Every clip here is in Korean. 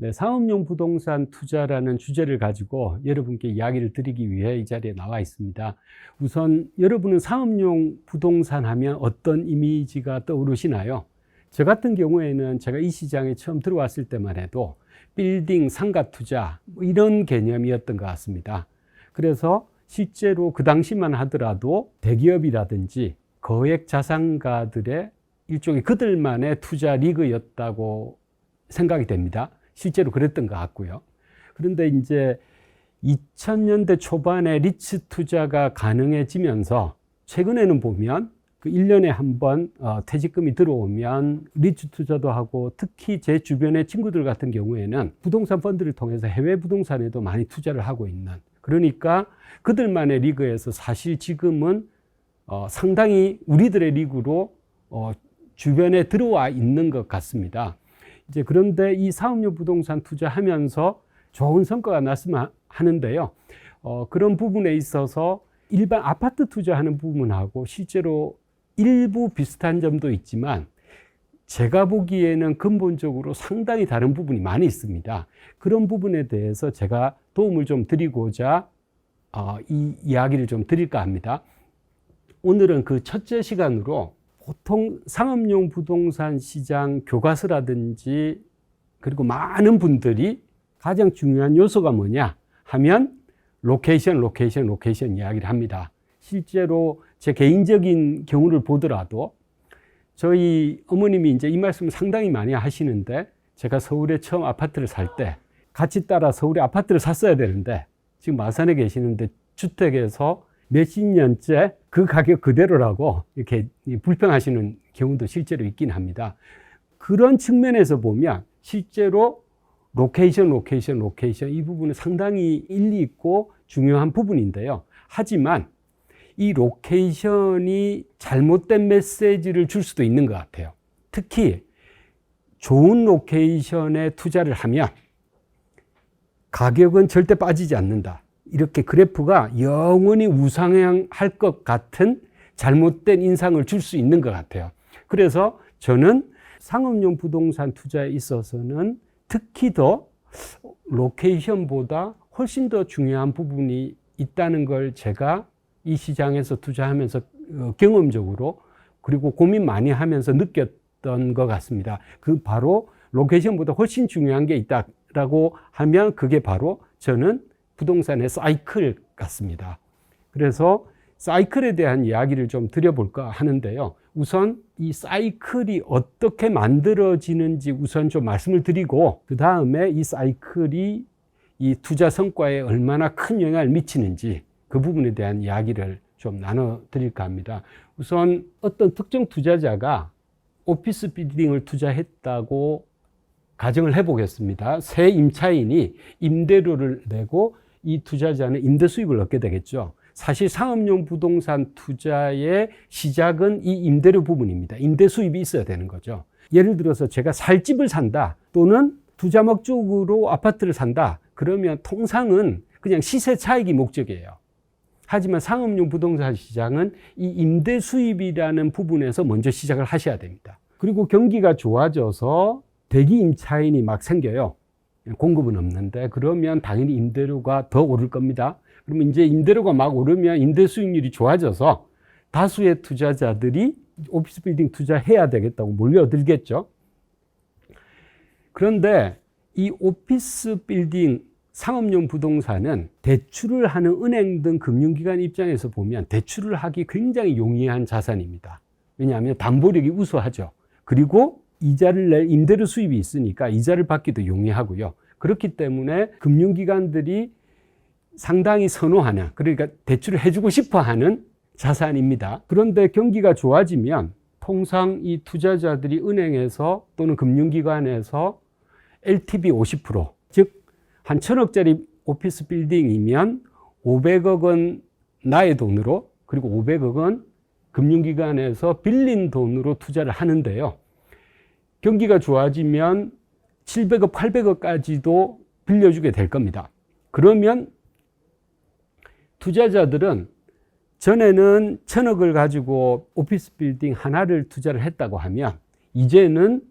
네, 상업용 부동산 투자라는 주제를 가지고 여러분께 이야기를 드리기 위해 이 자리에 나와 있습니다. 우선 여러분은 상업용 부동산 하면 어떤 이미지가 떠오르시나요? 저 같은 경우에는 제가 이 시장에 처음 들어왔을 때만 해도 빌딩, 상가 투자 뭐 이런 개념이었던 것 같습니다. 그래서 실제로 그 당시만 하더라도 대기업이라든지 거액 자산가들의 일종의 그들만의 투자 리그였다고 생각이 됩니다. 실제로 그랬던 것 같고요. 그런데 이제 2000년대 초반에 리츠 투자가 가능해지면서 최근에는 보면 그 1년에 한번 어, 퇴직금이 들어오면 리츠 투자도 하고 특히 제 주변의 친구들 같은 경우에는 부동산 펀드를 통해서 해외 부동산에도 많이 투자를 하고 있는 그러니까 그들만의 리그에서 사실 지금은 어, 상당히 우리들의 리그로 어, 주변에 들어와 있는 것 같습니다. 이제 그런데 이 사업용 부동산 투자하면서 좋은 성과가 났으면 하는데요. 어, 그런 부분에 있어서 일반 아파트 투자하는 부분하고 실제로 일부 비슷한 점도 있지만 제가 보기에는 근본적으로 상당히 다른 부분이 많이 있습니다. 그런 부분에 대해서 제가 도움을 좀 드리고자 어, 이 이야기를 좀 드릴까 합니다. 오늘은 그 첫째 시간으로 보통 상업용 부동산 시장 교과서라든지 그리고 많은 분들이 가장 중요한 요소가 뭐냐 하면 로케이션, 로케이션, 로케이션 이야기를 합니다. 실제로 제 개인적인 경우를 보더라도 저희 어머님이 이제 이 말씀을 상당히 많이 하시는데 제가 서울에 처음 아파트를 살 때 같이 따라 서울에 아파트를 샀어야 되는데 지금 마산에 계시는데 주택에서 몇십 년째 그 가격 그대로라고 이렇게 불평하시는 경우도 실제로 있긴 합니다. 그런 측면에서 보면 실제로 로케이션, 로케이션, 로케이션 이 부분은 상당히 일리 있고 중요한 부분인데요. 하지만 이 로케이션이 잘못된 메시지를 줄 수도 있는 것 같아요. 특히 좋은 로케이션에 투자를 하면 가격은 절대 빠지지 않는다. 이렇게 그래프가 영원히 우상향할 것 같은 잘못된 인상을 줄 수 있는 것 같아요. 그래서 저는 상업용 부동산 투자에 있어서는 특히 더 로케이션보다 훨씬 더 중요한 부분이 있다는 걸 제가 이 시장에서 투자하면서 어, 경험적으로 그리고 고민 많이 하면서 느꼈던 것 같습니다. 그 바로 로케이션보다 훨씬 중요한 게 있다라고 하면 그게 바로 저는 부동산의 사이클 같습니다. 그래서 사이클에 대한 이야기를 좀 드려볼까 하는데요. 우선 이 사이클이 어떻게 만들어지는지 우선 좀 말씀을 드리고 그 다음에 이 사이클이 이 투자 성과에 얼마나 큰 영향을 미치는지 그 부분에 대한 이야기를 좀 나눠 드릴까 합니다. 우선 어떤 특정 투자자가 오피스 빌딩을 투자했다고 가정을 해보겠습니다. 새 임차인이 임대료를 내고 이 투자자는 임대 수입을 얻게 되겠죠. 사실 상업용 부동산 투자의 시작은 이 임대료 부분입니다. 임대 수입이 있어야 되는 거죠. 예를 들어서 제가 살 집을 산다 또는 투자 목적으로 아파트를 산다. 그러면 통상은 그냥 시세 차익이 목적이에요. 하지만 상업용 부동산 시장은 이 임대 수입이라는 부분에서 먼저 시작을 하셔야 됩니다. 그리고 경기가 좋아져서 대기 임차인이 막 생겨요. 공급은 없는데 그러면 당연히 임대료가 더 오를 겁니다. 그러면 이제 임대료가 막 오르면 임대 수익률이 좋아져서 다수의 투자자들이 오피스 빌딩 투자해야 되겠다고 몰려들겠죠. 그런데 이 오피스 빌딩 상업용 부동산은 대출을 하는 은행 등 금융기관 입장에서 보면 대출을 하기 굉장히 용이한 자산입니다. 왜냐하면 담보력이 우수하죠. 그리고 이자를 낼 임대료 수입이 있으니까 이자를 받기도 용이하고요. 그렇기 때문에 금융기관들이 상당히 선호하는 그러니까 대출을 해주고 싶어 하는 자산입니다. 그런데 경기가 좋아지면 통상 이 투자자들이 은행에서 또는 금융기관에서 LTV 50%, 즉, 한 천억짜리 오피스 빌딩이면 500억 원 나의 돈으로 그리고 500억 원 금융기관에서 빌린 돈으로 투자를 하는데요. 경기가 좋아지면 700억, 800억까지도 빌려주게 될 겁니다. 그러면 투자자들은 전에는 천억을 가지고 오피스 빌딩 하나를 투자를 했다고 하면 이제는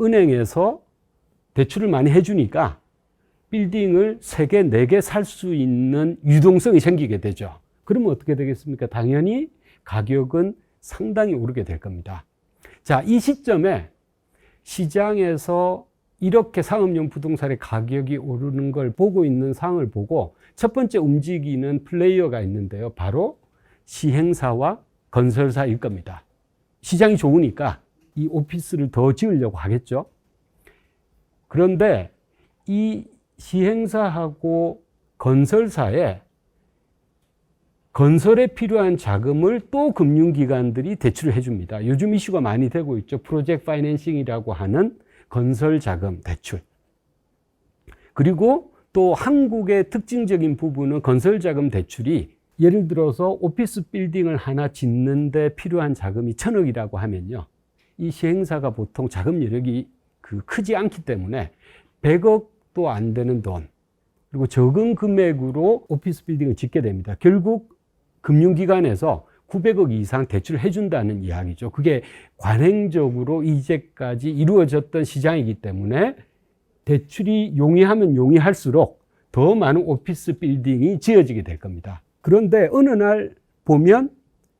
은행에서 대출을 많이 해주니까 빌딩을 세 개, 네개살 수 있는 유동성이 생기게 되죠. 그러면 어떻게 되겠습니까? 당연히 가격은 상당히 오르게 될 겁니다. 자, 이 시점에 시장에서 이렇게 상업용 부동산의 가격이 오르는 걸 보고 있는 상황을 보고 첫 번째 움직이는 플레이어가 있는데요. 바로 시행사와 건설사일 겁니다. 시장이 좋으니까 이 오피스를 더 지으려고 하겠죠. 그런데 이 시행사하고 건설사에 건설에 필요한 자금을 또 금융기관들이 대출을 해줍니다. 요즘 이슈가 많이 되고 있죠. 프로젝트 파이낸싱이라고 하는 건설 자금 대출. 그리고 또 한국의 특징적인 부분은 건설 자금 대출이 예를 들어서 오피스 빌딩을 하나 짓는데 필요한 자금이 천억이라고 하면요. 이 시행사가 보통 자금 여력이 그 크지 않기 때문에 100억도 안 되는 돈 그리고 적은 금액으로 오피스 빌딩을 짓게 됩니다. 결국 금융기관에서 900억 이상 대출을 해준다는 이야기죠. 그게 관행적으로 이제까지 이루어졌던 시장이기 때문에 대출이 용이하면 용이할수록 더 많은 오피스 빌딩이 지어지게 될 겁니다. 그런데 어느 날 보면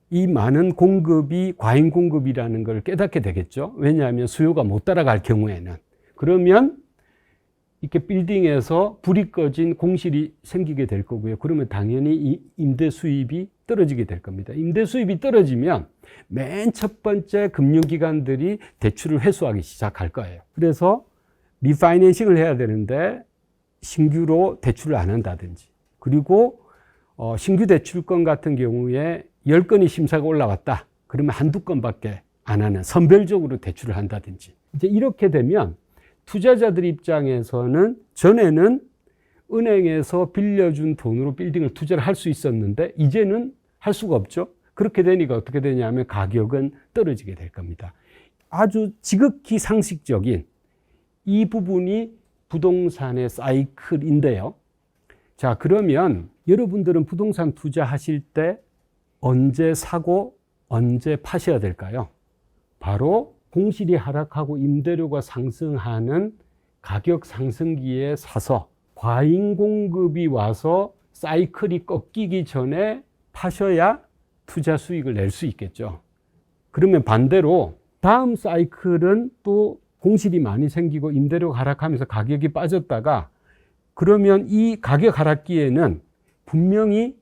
이 많은 공급이 과잉 공급이라는 걸 깨닫게 되겠죠. 왜냐하면 수요가 못 따라갈 경우에는. 그러면 이렇게 빌딩에서 불이 꺼진 공실이 생기게 될 거고요. 그러면 당연히 이 임대 수입이 떨어지게 될 겁니다. 임대 수입이 떨어지면 맨 첫 번째 금융기관들이 대출을 회수하기 시작할 거예요. 그래서 리파이낸싱을 해야 되는데 신규로 대출을 안 한다든지 그리고 어, 신규 대출권 같은 경우에 10건이 심사가 올라왔다. 그러면 한두 건밖에 안 하는 선별적으로 대출을 한다든지 이제 이렇게 되면 투자자들 입장에서는 전에는 은행에서 빌려준 돈으로 빌딩을 투자를 할 수 있었는데 이제는 할 수가 없죠. 그렇게 되니까 어떻게 되냐면 가격은 떨어지게 될 겁니다. 아주 지극히 상식적인 이 부분이 부동산의 사이클인데요. 자, 그러면 여러분들은 부동산 투자하실 때 언제 사고 언제 파셔야 될까요? 바로 공실이 하락하고 임대료가 상승하는 가격 상승기에 사서 과잉 공급이 와서 사이클이 꺾이기 전에 파셔야 투자 수익을 낼 수 있겠죠. 그러면 반대로 다음 사이클은 또 공실이 많이 생기고 임대료가 하락하면서 가격이 빠졌다가 그러면 이 가격 하락기에는 분명히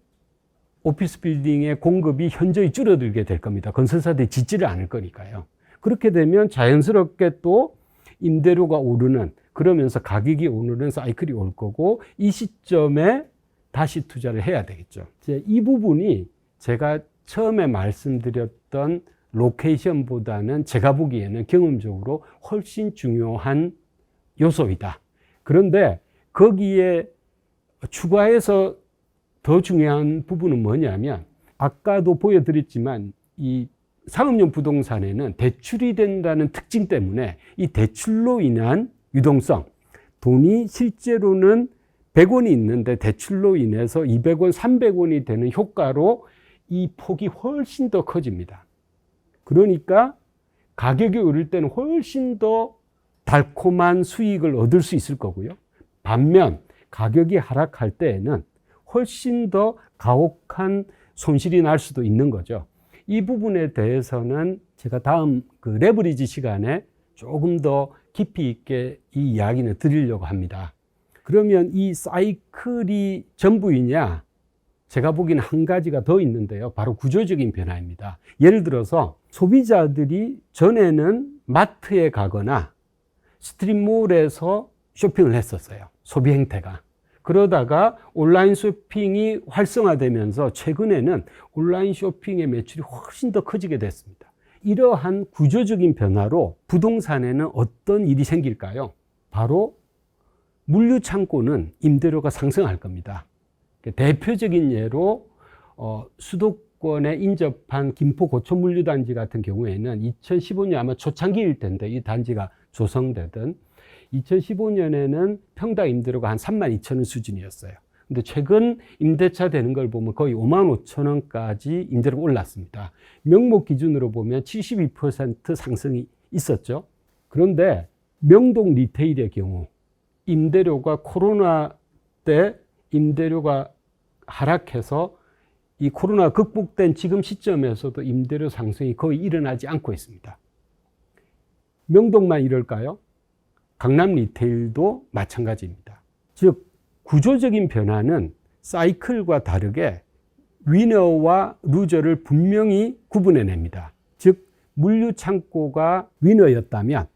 오피스 빌딩의 공급이 현저히 줄어들게 될 겁니다. 건설사들이 짓지를 않을 거니까요. 그렇게 되면 자연스럽게 또 임대료가 오르는 그러면서 가격이 오르는 사이클이 올 거고 이 시점에 다시 투자를 해야 되겠죠. 이 부분이 제가 처음에 말씀드렸던 로케이션보다는 제가 보기에는 경험적으로 훨씬 중요한 요소이다. 그런데 거기에 추가해서 더 중요한 부분은 뭐냐면 아까도 보여드렸지만 이 상업용 부동산에는 대출이 된다는 특징 때문에 이 대출로 인한 유동성, 돈이 실제로는 100원이 있는데 대출로 인해서 200원, 300원이 되는 효과로 이 폭이 훨씬 더 커집니다. 그러니까 가격이 오를 때는 훨씬 더 달콤한 수익을 얻을 수 있을 거고요. 반면 가격이 하락할 때에는 훨씬 더 가혹한 손실이 날 수도 있는 거죠. 이 부분에 대해서는 제가 다음 그 레버리지 시간에 조금 더 깊이 있게 이 이야기는 드리려고 합니다. 그러면 이 사이클이 전부이냐? 제가 보기에는 한 가지가 더 있는데요. 바로 구조적인 변화입니다. 예를 들어서 소비자들이 전에는 마트에 가거나 스트릿몰에서 쇼핑을 했었어요. 소비 행태가. 그러다가 온라인 쇼핑이 활성화되면서 최근에는 온라인 쇼핑의 매출이 훨씬 더 커지게 됐습니다. 이러한 구조적인 변화로 부동산에는 어떤 일이 생길까요? 바로 물류 창고는 임대료가 상승할 겁니다. 대표적인 예로 어, 수도권에 인접한 김포 고촌 물류단지 같은 경우에는 2015년 아마 초창기일 텐데 이 단지가 조성되던 2015년에는 평당 임대료가 한 3만 2천 원 수준이었어요. 근데 최근 임대차 되는 걸 보면 거의 5만 5천 원까지 임대료가 올랐습니다. 명목 기준으로 보면 72% 상승이 있었죠. 그런데 명동 리테일의 경우 임대료가 코로나 때 임대료가 하락해서 이 코로나 극복된 지금 시점에서도 임대료 상승이 거의 일어나지 않고 있습니다. 명동만 이럴까요? 강남 리테일도 마찬가지입니다. 즉, 구조적인 변화는 사이클과 다르게 위너와 루저를 분명히 구분해냅니다. 즉, 물류 창고가 위너였다면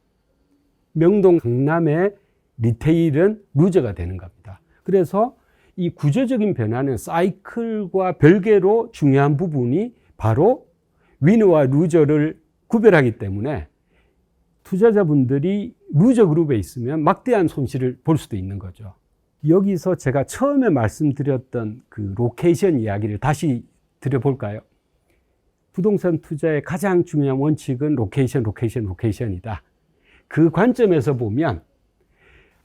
명동 강남의 리테일은 루저가 되는 겁니다. 그래서 이 구조적인 변화는 사이클과 별개로 중요한 부분이 바로 위너와 루저를 구별하기 때문에 투자자분들이 루저 그룹에 있으면 막대한 손실을 볼 수도 있는 거죠. 여기서 제가 처음에 말씀드렸던 그 로케이션 이야기를 다시 드려볼까요? 부동산 투자의 가장 중요한 원칙은 로케이션, 로케이션, 로케이션이다. 그 관점에서 보면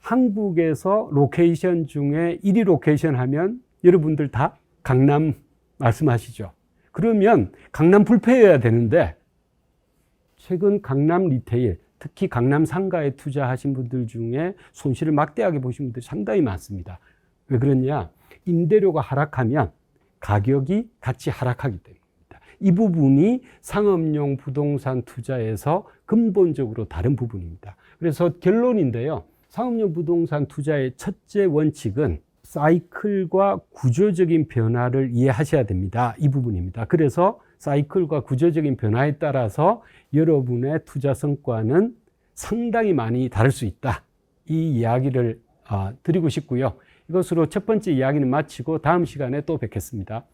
한국에서 로케이션 중에 1위 로케이션 하면 여러분들 다 강남 말씀하시죠. 그러면 강남 불패여야 되는데 최근 강남 리테일, 특히 강남 상가에 투자하신 분들 중에 손실을 막대하게 보신 분들이 상당히 많습니다. 왜 그러냐? 임대료가 하락하면 가격이 같이 하락하기 때문입니다. 이 부분이 상업용 부동산 투자에서 근본적으로 다른 부분입니다. 그래서 결론인데요. 상업용 부동산 투자의 첫째 원칙은 사이클과 구조적인 변화를 이해하셔야 됩니다. 이 부분입니다. 그래서 사이클과 구조적인 변화에 따라서 여러분의 투자 성과는 상당히 많이 다를 수 있다. 이 이야기를 아, 드리고 싶고요. 이것으로 첫 번째 이야기는 마치고 다음 시간에 또 뵙겠습니다.